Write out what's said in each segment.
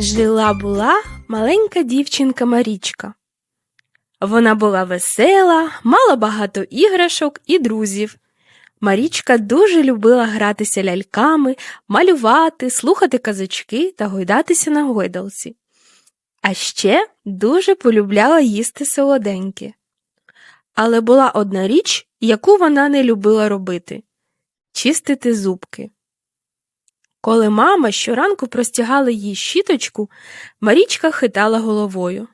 Жила була маленька дівчинка Марічка. Вона була весела, мала багато іграшок і друзів. Марічка дуже любила гратися ляльками, малювати, слухати казочки та гойдатися на гойдалці. А ще дуже полюбляла їсти солоденьке. Але була одна річ, яку вона не любила робити чистити зубки. Коли мама щоранку простягала їй щіточку, Марічка хитала головою.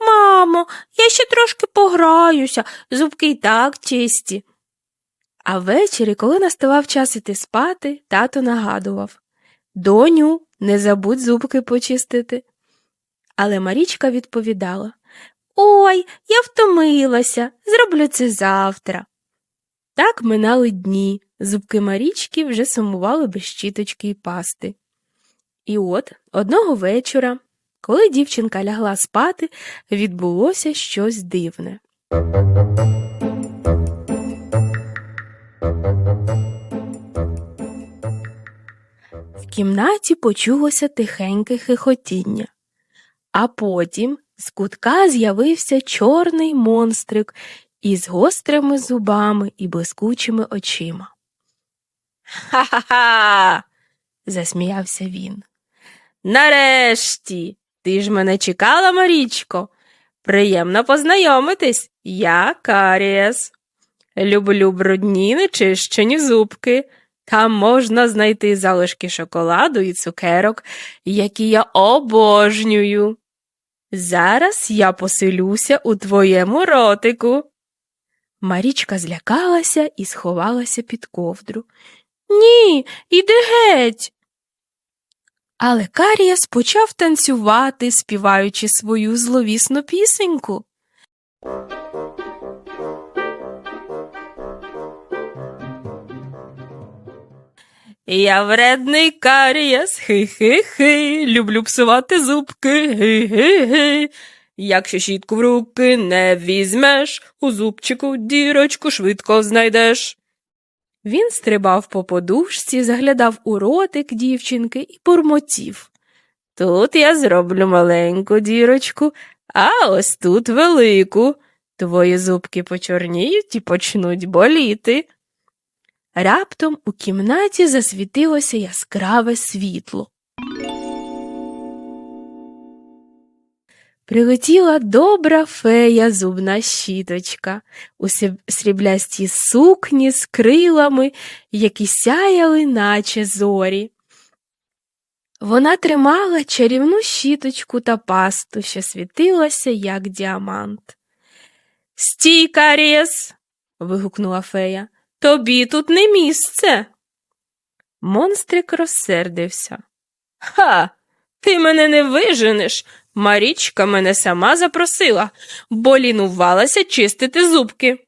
Мамо, я ще трошки пограюся, зубки й так чисті. А ввечері, коли наставав час іти спати, тато нагадував Доню, не забудь зубки почистити. Але Марічка відповідала Ой, я втомилася, зроблю це завтра. Так минали дні, зубки Марічки вже сумували без щіточки й пасти. І от одного вечора, коли дівчинка лягла спати, відбулося щось дивне. В кімнаті почулося тихеньке хихотіння, а потім з кутка з'явився чорний монстрик із гострими зубами і блискучими очима. Ха-ха-ха. засміявся він. Нарешті. Ти ж мене чекала, Марічко. Приємно познайомитись. Я Карієс. Люблю брудні нечищені зубки. Там можна знайти залишки шоколаду і цукерок, які я обожнюю. Зараз я поселюся у твоєму ротику. Марічка злякалася і сховалася під ковдру. Ні, іди геть. Але Карієс почав танцювати, співаючи свою зловісну пісеньку. Я вредний карієс, хи-хи-хи, люблю псувати зубки, ги-ги-ги. Якщо щітку в руки не візьмеш, у зубчику дірочку швидко знайдеш. Він стрибав по подушці, заглядав у ротик дівчинки і бурмотів. Тут я зроблю маленьку дірочку, а ось тут велику. Твої зубки почорніють і почнуть боліти. Раптом у кімнаті засвітилося яскраве світло. Прилетіла добра фея зубна щіточка у сріблястій сукні з крилами, які сяяли, наче зорі. Вона тримала чарівну щіточку та пасту, що світилася, як діамант. Стій, Карієс. вигукнула фея. Тобі тут не місце. Монстрик розсердився. Ха, ти мене не виженеш. Марічка мене сама запросила, бо лінувалася чистити зубки.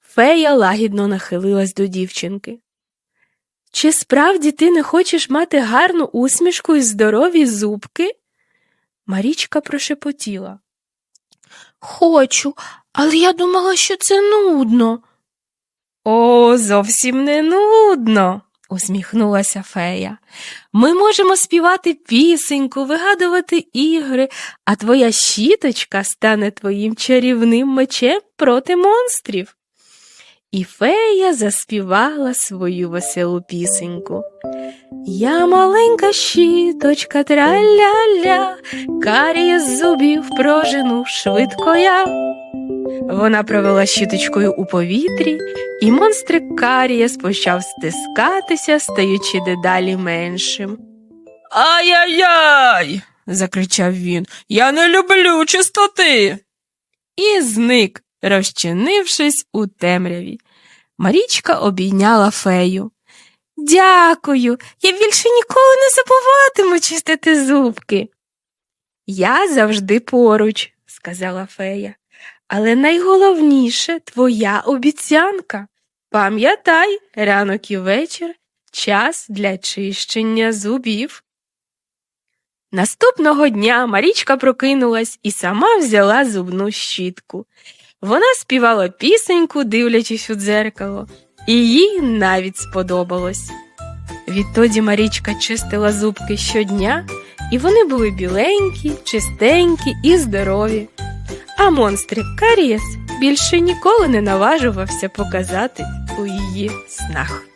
Фея лагідно нахилилась до дівчинки. Чи справді ти не хочеш мати гарну усмішку і здорові зубки? Марічка прошепотіла. Хочу, але я думала, що це нудно. О, зовсім не нудно, усміхнулася фея. Ми можемо співати пісеньку, вигадувати ігри, а твоя щіточка стане твоїм чарівним мечем проти монстрів. І фея заспівала свою веселу пісеньку. Я маленька щіточка траля-ля, каріє з зубів прожену швидко я. Вона провела щіточкою у повітрі, і монстрик Карієс почав стискатися, стаючи дедалі меншим. Ай-яй-яй. закричав він. Я не люблю чистоти. І зник, розчинившись у темряві. Марічка обійняла фею. Дякую, я більше ніколи не забуватиму чистити зубки. Я завжди поруч, сказала фея. Але найголовніше твоя обіцянка. Пам'ятай, ранок і вечір час для чищення зубів. Наступного дня Марічка прокинулась і сама взяла зубну щітку. Вона співала пісеньку, дивлячись у дзеркало, і їй навіть сподобалось. Відтоді Марічка чистила зубки щодня і вони були біленькі, чистенькі і здорові. А монстрик Карієс більше ніколи не наважувався показати у її снах.